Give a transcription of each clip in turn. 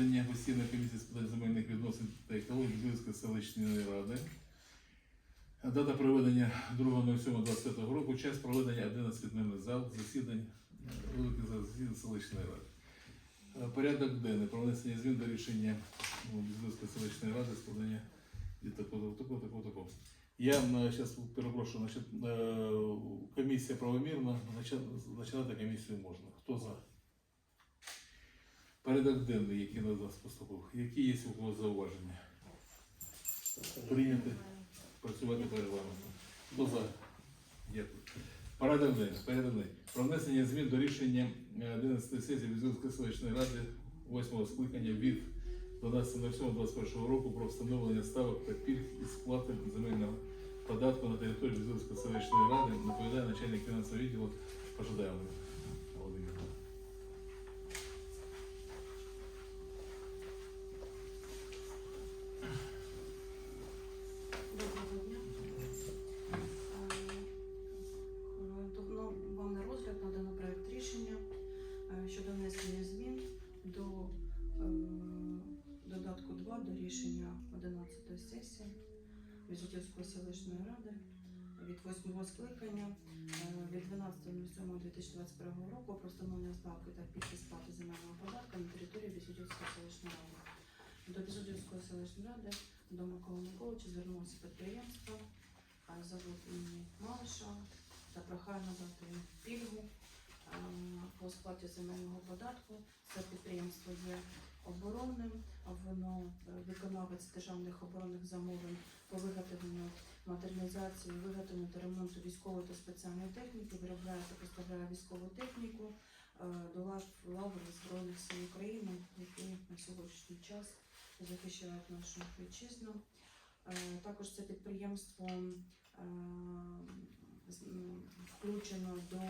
Засідання постійної комісії з питань земельних відносин та екології Львівської селищної ради. Дата проведення 2.07.25 року, час проведення 11 дневний зал засідань великих засідань селищної ради. Порядок денний про внесення змін до рішення ну, селищної ради від такого, такого, такого, такого. Я зараз перепрошую, е, комісія правомірна, починати комісію можна. Хто за? Порядок денний, який на нас поступив. Які є у кого зауваження? Прийняти, працювати по регламенту. Хто за? Дякую. Порядок денний. Про внесення змін до рішення е, 11 сесії Візівської селищної ради 8 скликання від 12.07.21 року про встановлення ставок та пільг і сплати земельного податку на території Візівської селищної ради доповідає начальник фінансового відділу Пожидаємо. Візитівської селищної ради від 8 скликання е, від 12.07.2021 року про встановлення ставки та пільги сплати земельного податку на території Візитівської селищної ради. До Візитівської селищної ради до Миколи Миколича звернулося підприємство а, завод імені Малиша та прохає надати пільгу по сплаті земельного податку. Це підприємство є оборонним, воно е, виконавець державних оборонних замовлень по виготовленню модернізації, виготовленню та ремонту військової та спеціальної техніки, виробляє та поставляє військову техніку е, до лав лав Збройних сил України, які на сьогоднішній час захищають нашу вітчизну. Е, Також це підприємство включено до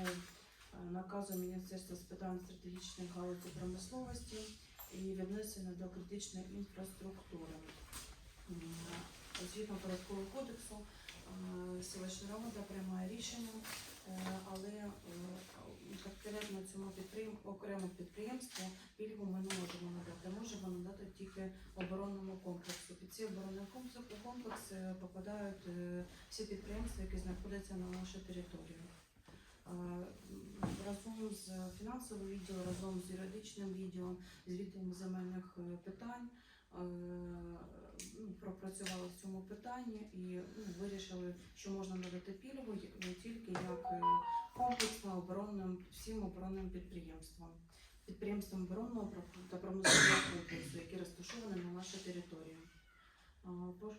наказу Міністерства з питань стратегічних галузі промисловості і віднесено до критичної інфраструктури. М, Згідно податкового кодексу, е, селищна рада приймає рішення, е, але е, конкретно цьому підприєм... окремо підприємству пільгу ми не можемо надати. Можемо надати тільки оборонному комплексу. Під ці оборонні комплекси комплекси попадають е, всі підприємства, які знаходяться на нашій території. Е, Разом з фінансовим відділом, разом з юридичним відділом, з відділом земельних е, питань е, ну, пропрацювали в цьому питанні і ну, вирішили, що можна надати пільгу тільки як комплексно оборонним всім оборонним підприємствам, підприємствам оборонного та промислового комплексу, які розташовані на нашій території.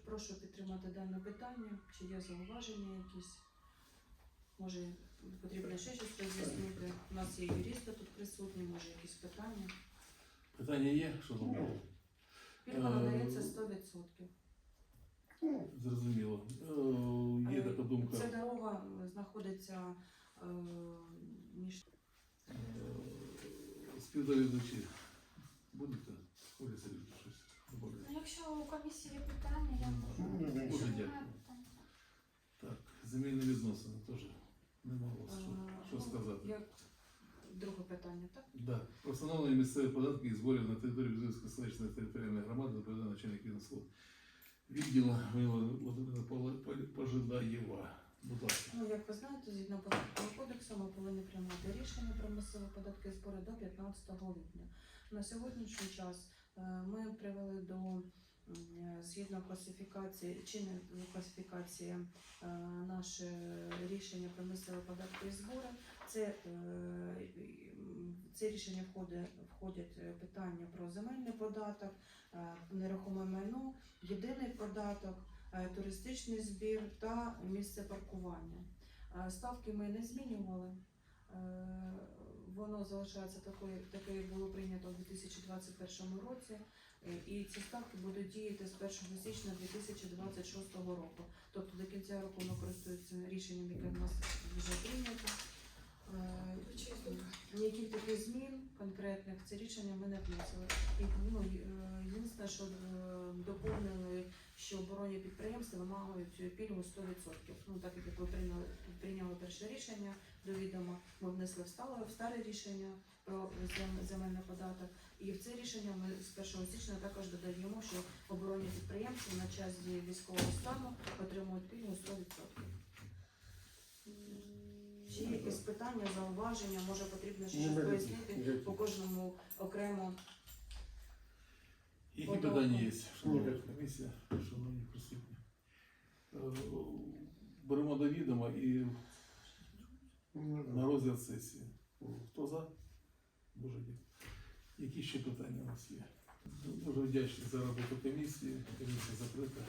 Прошу підтримати дане питання. Чи є зауваження якісь? Може, потрібно ще щось роз'яснити. У нас є юристи тут присутні, може якісь питання. Питання є? Що там? Пільга Е, надається 100%. Зрозуміло. Е, Є така думка. Ця дорога м, знаходиться е, між Е, Співдовідувачі. Будете? Оля Сергійовна, щось добавити? Ну, Якщо у комісії є питання, я можу. Дуже дякую. Так, земельні відносини. Нема у вас що, Е, що ну, сказати. як друге питання, так? Да. Про встановлення місцевих податків і зборів на території Бузівської селищної територіальної громади доповідає начальник відомства відділу Володимира Пожидаєва. Будь ласка. Ну, як ви знаєте, згідно податкового кодексу ми повинні приймати рішення про місцеві податки і збори до 15 липня. На сьогоднішній час е, ми привели до згідно класифікації чинної класифікації е, наше рішення про місцеві податки і збори. Це, е, це рішення входить, входять е, питання про земельний податок, нерухоме майно, єдиний податок туристичний збір та місце паркування. Ставки ми не змінювали. Воно залишається такою, таке було прийнято у 2021 році, Е, і ці ставки будуть діяти з 1 січня 2026 року. Тобто до кінця року ми користуємося рішенням, яке в нас вже прийнято. Е, ніяких таких змін конкретних це рішення ми не вносили. Ну, е, єдине, що доповнили, що оборонні підприємства вимагають цю пільгу 100%. Ну, так як ви прийняли, прийняли перше рішення до відома, ми внесли в стале, в старе рішення про земельний податок. І в це рішення ми з 1 січня також додаємо, що оборонні підприємства на час дії військового стану отримують пільгу 100%. Чи є якісь питання, зауваження, може потрібно ще щось пояснити по кожному окремо. Які питання є, шановна комісія, шановні присутні? Е, Беремо до відома і на розгляд сесії. Хто за? Дуже дякую. Які ще питання у нас є? Дуже вдячний за роботу комісії. Комісія закрита.